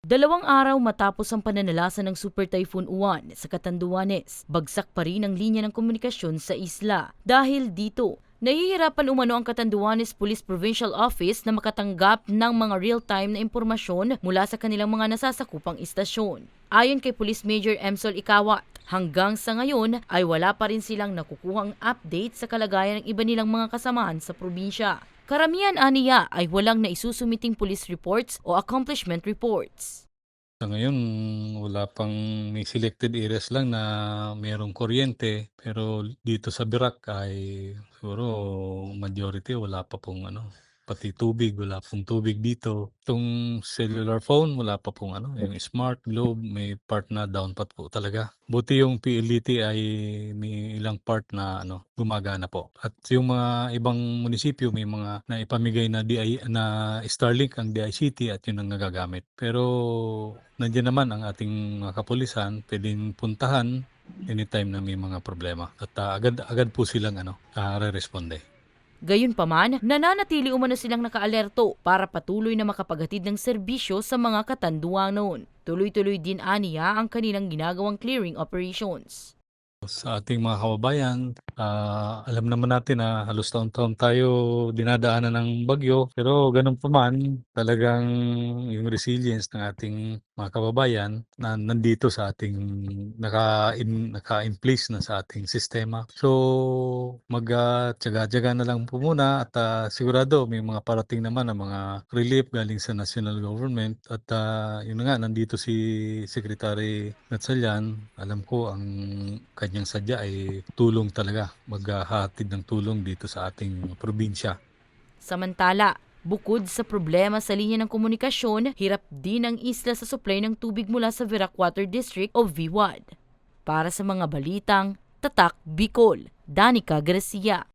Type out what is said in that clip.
Dalawang araw matapos ang pananalasa ng Super Typhoon Uwan sa Catanduanes, bagsak pa rin ang linya ng komunikasyon sa isla. Dahil dito, nahihirapan umano ang Catanduanes Police Provincial Office na makatanggap ng mga real-time na impormasyon mula sa kanilang mga nasasakupang istasyon. Ayon kay Police Major Emsol Ikawat, hanggang sa ngayon ay wala pa rin silang nakukuhang update sa kalagayan ng iba nilang mga kasamahan sa probinsya. Karamihan aniya ay walang naisusumiting police reports o accomplishment reports. Sa ngayon, wala pang may selected areas lang na mayroong kuryente. Pero dito sa Birak ay siguro majority wala pa pong ano, pati tubig, wala pong tubig dito. Itong cellular phone, wala pa pong ano, yung smart globe, may part na down pat po talaga. Buti yung PLDT ay may ilang part na ano, gumagana po. At yung mga ibang munisipyo may mga naipamigay na DI na Starlink ang DICT at yun ang nagagamit. Pero nandiyan naman ang ating mga kapulisan, pwedeng puntahan anytime na may mga problema. At ah, agad agad po silang ano, uh, responde Gayunpaman, nananatili umano silang nakaalerto para patuloy na makapaghatid ng serbisyo sa mga katanduanon. Tuloy-tuloy din aniya ang kanilang ginagawang clearing operations. Sa ating mga kababayan, ah, alam naman natin na halos taon-taon tayo dinadaanan ng bagyo. Pero ganun pa man, talagang yung resilience ng ating mga kababayan na nandito sa ating naka-in, naka-in place na sa ating sistema. So, mag-tsaga-tsaga na lang po muna at ah, sigurado may mga parating naman na mga relief galing sa national government. At ah, yun nga, nandito si Secretary Gatchalian. Alam ko ang kanyang sadya ay tulong talaga, maghahatid ng tulong dito sa ating probinsya. Samantala, bukod sa problema sa linya ng komunikasyon, hirap din ang isla sa supply ng tubig mula sa Virac Water District o VWAD. Para sa mga balitang, Tatak Bicol, Danica Gracia.